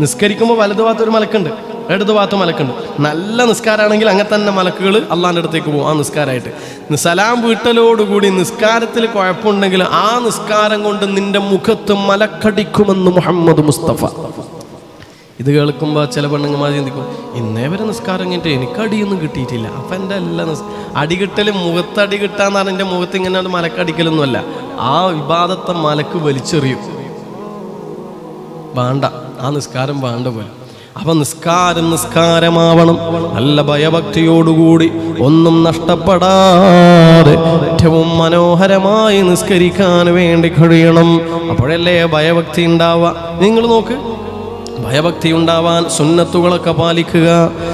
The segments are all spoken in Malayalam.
നിസ്കരിക്കുമ്പോൾ വലതു ഭാഗത്ത് ഒരു മലക്കുണ്ട് ഇടതു ഭാഗത്ത് മലക്കുണ്ട്. നല്ല നിസ്കാരമാണെങ്കിൽ അങ്ങനെ തന്നെ മലക്കുകൾ അള്ളാന്റെ അടുത്തേക്ക് പോകും ആ നിസ്കാരമായിട്ട് സലാം വീട്ടലോടുകൂടി നിസ്കാരത്തിൽ കുഴപ്പമുണ്ടെങ്കിൽ ആ നിസ്കാരം കൊണ്ട് നിന്റെ മുഖത്ത് മലക്കടിക്കുമെന്ന് മുഹമ്മദ് മുസ്തഫ. ഇത് കേൾക്കുമ്പോൾ ചില പെണ്ണുങ്ങന്മാർ ചിന്തിക്കും ഇന്നേ വരെ നിസ്കാരം കഴിഞ്ഞിട്ട് എനിക്ക് അടിയൊന്നും കിട്ടിയിട്ടില്ല. അപ്പം എന്റെ എല്ലാ നിസ് അടി കിട്ടലും മുഖത്ത് അടി കിട്ടാന്ന് പറഞ്ഞാൽ എന്റെ മുഖത്ത് ഇങ്ങനെ ഒരു മലക്കടിക്കലൊന്നുമല്ല. ആ വിവാദത്തെ മലക്ക് വലിച്ചെറിയും. വേണ്ട. ആ നിസ്കാരം വേണ്ട പോലെ. അപ്പൊ നിസ്കാരം നിസ്കാരമാവണം. നല്ല ഭയഭക്തിയോടുകൂടി ഒന്നും നഷ്ടപ്പെടാതെ ഏറ്റവും മനോഹരമായി നിസ്കരിക്കാൻ വേണ്ടി കഴിയണം. അപ്പോഴല്ലേ ഭയഭക്തി ഉണ്ടാവുക? നിങ്ങൾ നോക്ക്. ഭയഭക്തി ഉണ്ടാവാൻ സുന്നത്തുകളൊക്കെ പാലിക്കുക.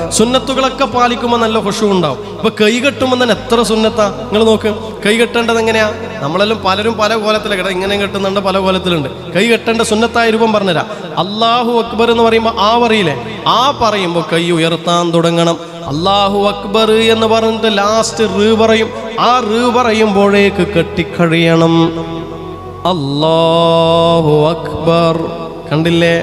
സുന്നത്തുകളൊക്കെ പാലിക്കുമ്പോൾ നല്ല ഹുഷു ഉണ്ടാവും ഇപ്പൊ കൈ കെട്ടുമ്പോൾ തന്നെ എത്ര സുന്നത്താ? നിങ്ങൾ നോക്ക്. കൈ കെട്ടേണ്ടത് എങ്ങനെയാ? നമ്മളെല്ലാം പലരും പല കോലത്തിലാണ് കേട്ടോ ഇങ്ങനെ കെട്ടുന്നുണ്ട് പല കോലത്തിലുണ്ട്. കൈ കെട്ടേണ്ട സുന്നത്തായ രൂപം പറഞ്ഞുതരാം. അള്ളാഹു അക്ബർ എന്ന് പറയുമ്പോൾ ആ പറയില്ലേ ആ പറയുമ്പോൾ കൈ ഉയർത്താൻ തുടങ്ങണം. അള്ളാഹു അക്ബർ എന്ന് പറഞ്ഞിട്ട് ലാസ്റ്റ് റീ പറയും. ആ റീ പറയുമ്പോഴേക്ക് കെട്ടിക്കഴിയണം. അള്ളാഹു അക്ബർ. കണ്ടില്ലേ?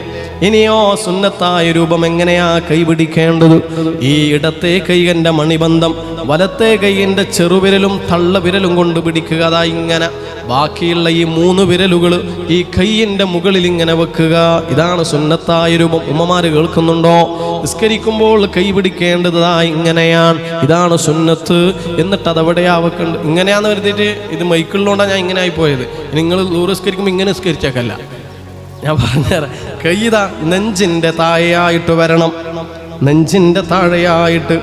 ഇനിയോ സുന്നത്തായ രൂപം എങ്ങനെയാ കൈപിടിക്കേണ്ടത്? ഈ ഇടത്തെ കൈകന്റെ മണിബന്ധം വലത്തെ കൈയിന്റെ ചെറുവിരലും തള്ളവിരലും കൊണ്ട് പിടിക്കുക. അതാ ഇങ്ങനെ. ബാക്കിയുള്ള ഈ മൂന്ന് വിരലുകൾ ഈ കൈയിന്റെ മുകളിൽ ഇങ്ങനെ വെക്കുക. ഇതാണ് സുന്നത്തായ രൂപം. ഉമ്മമാര് കേൾക്കുന്നുണ്ടോ? നിസ്കരിക്കുമ്പോൾ കൈ പിടിക്കേണ്ടത് ഇങ്ങനെയാണ്. ഇതാണ് സുന്നത്ത്. എന്നിട്ട് അതെവിടെയാ വെക്കേണ്ടത് ഇങ്ങനെയാന്ന് വരുത്തിയിട്ട് ഇത് മൈക്കിളിലോണ്ടാണ് ഞാൻ ഇങ്ങനെ ആയി പോയത്. നിങ്ങൾ നിസ്കരിക്കുമ്പോൾ ഇങ്ങനെ നിസ്കരിച്ചേക്കല്ല. ഞാൻ പറഞ്ഞുതരാം. കൈത നെഞ്ചിന്റെ താഴെയായിട്ട് വരണം. നെഞ്ചിന്റെ താഴെയായിട്ട്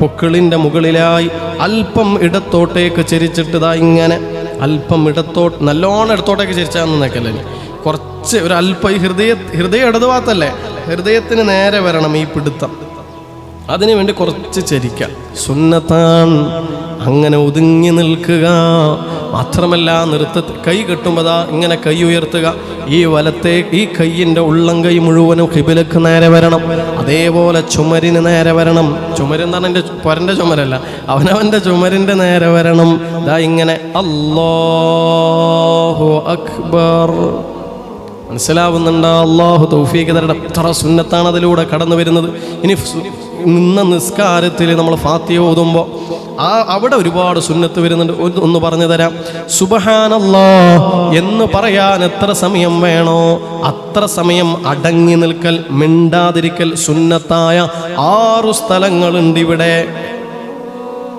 പൊക്കിളിന്റെ മുകളിലായി അല്പം ഇടത്തോട്ടേക്ക് ചിരിച്ചിട്ട് ഇതാ ഇങ്ങനെ. അല്പം ഇടത്തോട്ട് നല്ലോണം ഇടത്തോട്ടേക്ക് ചിരിച്ചാന്ന് നിൽക്കല്ലേ കുറച്ച് ഒരു അല്പം ഈ ഹൃദയ ഹൃദയം ഇടതുഭാഗത്തല്ലേ ഹൃദയത്തിന് നേരെ വരണം ഈ പിടുത്തം. അതിനു വേണ്ടി കുറച്ച് ചരിക്കാം. സുന്നത്താൻ അങ്ങനെ ഒതുങ്ങി നിൽക്കുക. മാത്രമല്ല നൃത്തത്തിൽ കൈ കെട്ടുമ്പോതാ ഇങ്ങനെ കൈ ഉയർത്തുക. ഈ വലത്തെ ഈ കൈയിന്റെ ഉള്ളം കൈ മുഴുവനും ഹിബിലക്ക് നേരെ വരണം. അതേപോലെ ചുമരിന് നേരെ വരണം. ചുമരെന്ന് പറഞ്ഞാൽ എന്റെ പൊരന്റെ ചുമരല്ല. അവനവന്റെ ചുമരിന്റെ നേരെ വരണം. ദാ ഇങ്ങനെ അല്ലാഹു അക്ബർ. മനസ്സിലാവുന്നുണ്ട്? അള്ളാഹു തൗഫീഖ് തരുടെ എത്ര സുന്നത്താണ് അതിലൂടെ കടന്നു വരുന്നത്. ഇനി നിന്ന നിസ്കാരത്തിൽ നമ്മൾ ഫാത്തിയ ഓതുമ്പോൾ ആ അവിടെ ഒരുപാട് സുന്നത്ത് വരുന്നുണ്ട്. ഒന്ന് പറഞ്ഞു തരാം. സുബഹാനല്ലോ എന്ന് പറയാൻ എത്ര സമയം വേണോ അത്ര സമയം അടങ്ങി നിൽക്കൽ മിണ്ടാതിരിക്കൽ സുന്നത്തായ ആറു സ്ഥലങ്ങളുണ്ട് ഇവിടെ.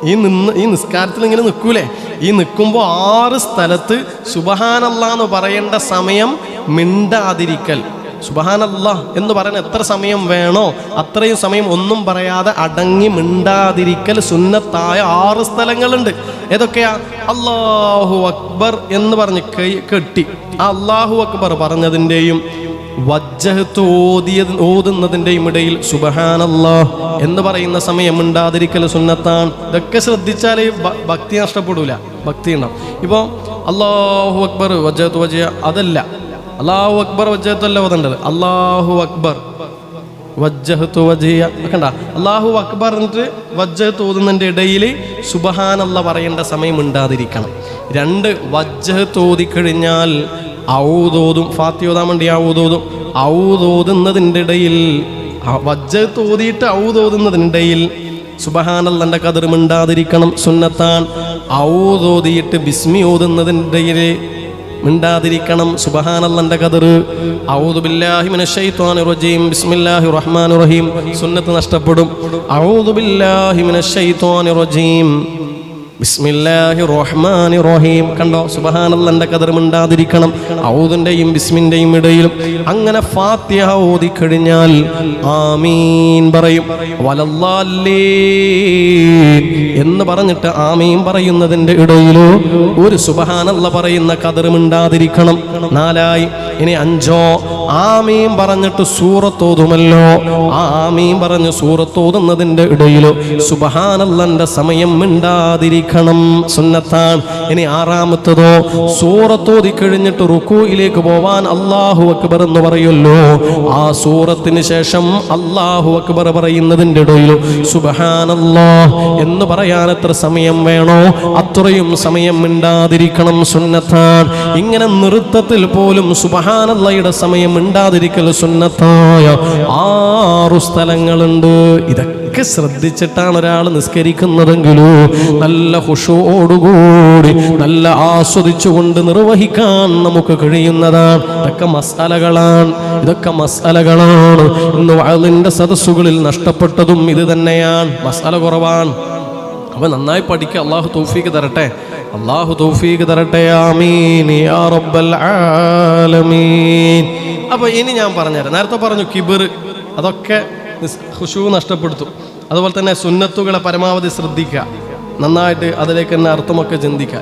ഈ നിന്ന് ഈ നിസ്കാരത്തിൽ ഇങ്ങനെ നിൽക്കൂലേ? ഈ നിൽക്കുമ്പോൾ ആറ് സ്ഥലത്ത് സുബഹാനല്ല എന്ന് പറയേണ്ട സമയം മിണ്ടാതിരിക്കൽ. സുബഹാനല്ല എന്ന് പറയുന്ന എത്ര സമയം വേണോ അത്രയും സമയം ഒന്നും പറയാതെ അടങ്ങി മിണ്ടാതിരിക്കൽ സുന്നത്തായ ആറ് സ്ഥലങ്ങളുണ്ട്. ഏതൊക്കെയാ? അള്ളാഹു അക്ബർ എന്ന് പറഞ്ഞ് കൈ കെട്ടി. ആ അള്ളാഹു അക്ബർ പറഞ്ഞതിന്റെയും വജ്ജഹത്ത് ഓതിയ ഓതുന്നതിന്റെയും ഇടയിൽ സുബഹാനല്ലാ എന്ന് പറയുന്ന സമയം ഉണ്ടാതിരിക്കൽ സുന്നത്താണ്. ഇതൊക്കെ ശ്രദ്ധിച്ചാലേ ഭക്തി നഷ്ടപ്പെടൂല. ഭക്തി ഉണ്ടാവും. ഇപ്പോൾ അള്ളാഹു അക്ബർ വജ്ജഹത്ത് വജയ അതല്ല. അള്ളാഹു അക്ബർ വജ്ജഹത്ത് അല്ല ഓതേണ്ടത് അള്ളാഹു അക്ബർ. വജ്ജഹത്തു വജിയ കണ്ട അള്ളാഹു അക്ബർ എന്നിട്ട് വജ്ജഹത്ത് ഓതുന്നതിന്റെ ഇടയിൽ സുബഹാനല്ല പറയേണ്ട സമയം ഉണ്ടാതിരിക്കണം. രണ്ട് വജ്ജഹത്ത് ഓതിക്കഴിഞ്ഞാൽ ഔതോതും ഫാത്തി ഓതാൻ വേണ്ടി ഔതോതും ഔതോതുന്നതിന്റെ ഇടയിൽ വജ്ജഹത്ത് ഓതിയിട്ട് ഔതോതുന്നതിനിടയിൽ സുബഹാനല്ലന്റെ കതിർ മിണ്ടാതിരിക്കണം സുന്നത്താൻ ഔതോതിയിട്ട് ബിസ്മി ഓതുന്നതിന്റെ ഇടയിൽ മിണ്ടാതിരിക്കണം. സുബഹാനല്ലന്റെ കതിർ ഔദുബില്ലാഹി റജീം. ബിസ്മില്ലാഹി റഹീം. സുന്നത്ത് നഷ്ടപ്പെടും. ഔദുബില്ലാഹി റജീം. ബിസ്മില്ലാഹി റഹ്മാനി റഹീം കണ്ടോ സുബഹാനല്ലന്റെ കതിർ മിണ്ടാതിരിക്കണം. ഔദിന്റെയും ബിസ്മിന്റെയും ഇടയിലും അങ്ങനെ ഫാത്തിഹ ഓതിക്കഴിഞ്ഞാൽ ആമീൻ പറയും. വലല്ലാലീൻ എന്ന് പറഞ്ഞിട്ട് ആമീൻ പറയുന്നതിന്റെ ഇടയിലോ ഒരു സുബഹാനല്ല പറയുന്ന കതിർ മിണ്ടാതിരിക്കണം. നാലായി ഇനി അഞ്ചോ ആമീൻ പറഞ്ഞിട്ട് സൂറത്തോതുമല്ലോ. ആമീം പറഞ്ഞ് സൂറത്തോതുന്നതിന്റെ ഇടയിൽ സുബഹാനല്ലന്റെ സമയം മിണ്ടാതിരിക്കണം. സുന്നത്താൻ ഇനി ആറാമത്തതോ സൂറത്തോതി കഴിഞ്ഞിട്ട് റുക്കൂയിലേക്ക് പോവാൻ അള്ളാഹു അക്ബർ എന്ന് പറയുമല്ലോ. ആ സൂറത്തിന് ശേഷം അള്ളാഹു അക്ബർ പറയുന്നതിന്റെ ഇടയിൽ സുബഹാനല്ലാ എന്ന് പറയാൻ എത്ര സമയം വേണോ? അത്രയും സമയം മിണ്ടാതിരിക്കണം. സുന്നത്താൻ ഇങ്ങനെ നൃത്തത്തിൽ പോലും സുബഹാനല്ലയുടെ സമയം മിണ്ടാതിരിക്കൽ സുന്നത്തായ ആറു സ്ഥലങ്ങളുണ്ട്. ഇതൊക്കെ ശ്രദ്ധിച്ചിട്ടാണ് ഒരാൾ നിസ്കരിക്കുന്നതെങ്കിലും നല്ല ഹുഷോടുകൂടി നല്ല ആസ്വദിച്ചുകൊണ്ട് നിർവഹിക്കാൻ നമുക്ക് കഴിയുന്നതാണ്. ഇതൊക്കെ മസാലകളാണ്. ഇതൊക്കെ മസാലകളാണ്. ഇന്ന് വയലിന്റെ സദസ്സുകളിൽ നഷ്ടപ്പെട്ടതും ഇത് തന്നെയാണ്. മസാല കുറവാണ്. അപ്പൊ നന്നായി പഠിക്കുക അള്ളാഹു തൗഫീക്ക് തരട്ടെ. അള്ളാഹു തൗഫീക്ക് തരട്ടെ ആമീൻ. യാ റബ്ബൽ ആലമീൻ. അപ്പൊ ഇനി ഞാൻ പറഞ്ഞുതരാം. നേരത്തെ പറഞ്ഞു കിബിർ അതൊക്കെ ഹുഷു നഷ്ടപ്പെടുത്തും. അതുപോലെ തന്നെ സുന്നത്തുകളെ പരമാവധി ശ്രദ്ധിക്കുക. നന്നായിട്ട് അതിലേക്ക് തന്നെ അർത്ഥമൊക്കെ ചിന്തിക്കുക.